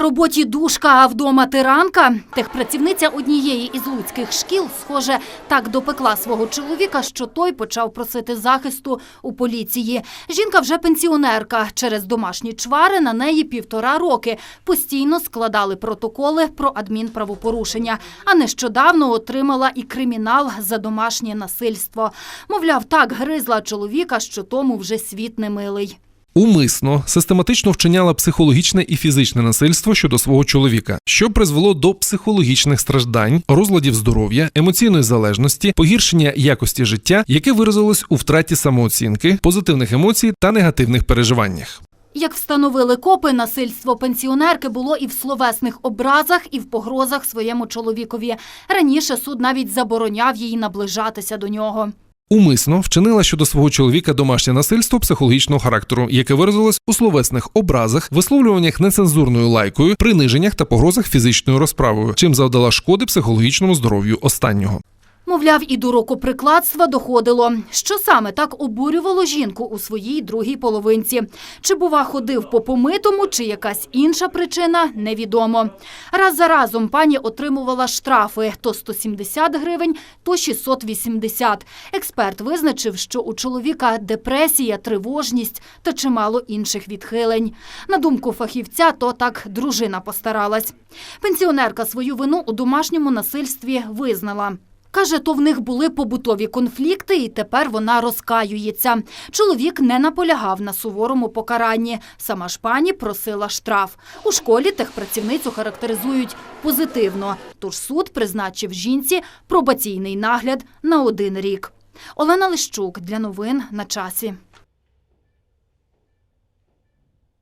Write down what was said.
Роботі душка, а вдома тиранка. Техпрацівниця однієї із луцьких шкіл, схоже, так допекла свого чоловіка, що той почав просити захисту у поліції. Жінка вже пенсіонерка. Через домашні чвари на неї півтора роки постійно складали протоколи про адмінправопорушення. А нещодавно отримала і кримінал за домашнє насильство. Мовляв, так гризла чоловіка, що тому вже світ не милий. Умисно систематично вчиняла психологічне і фізичне насильство щодо свого чоловіка, що призвело до психологічних страждань, розладів здоров'я, емоційної залежності, погіршення якості життя, яке виразилось у втраті самооцінки, позитивних емоцій та негативних переживаннях. Як встановили копи, насильство пенсіонерки було і в словесних образах, і в погрозах своєму чоловікові. Раніше суд навіть забороняв їй наближатися до нього. Умисно вчинила щодо свого чоловіка домашнє насильство психологічного характеру, яке виразилось у словесних образах, висловлюваннях нецензурною лайкою, приниженнях та погрозах фізичною розправою, чим завдала шкоди психологічному здоров'ю останнього. Мовляв, і до рукоприкладства доходило. Що саме так обурювало жінку у своїй другій половинці? Чи, бува, ходив по помитому, чи якась інша причина, невідомо. Раз за разом пані отримувала штрафи – то 170 гривень, то 680. Експерт визначив, що у чоловіка депресія, тривожність та чимало інших відхилень. На думку фахівця, то так дружина постаралась. Пенсіонерка свою вину у домашньому насильстві визнала. Каже, то в них були побутові конфлікти, і тепер вона розкаюється. Чоловік не наполягав на суворому покаранні. Сама ж пані просила штраф. У школі техпрацівницю характеризують позитивно. Тож суд призначив жінці пробаційний нагляд на один рік. Олена Лищук для новин на часі.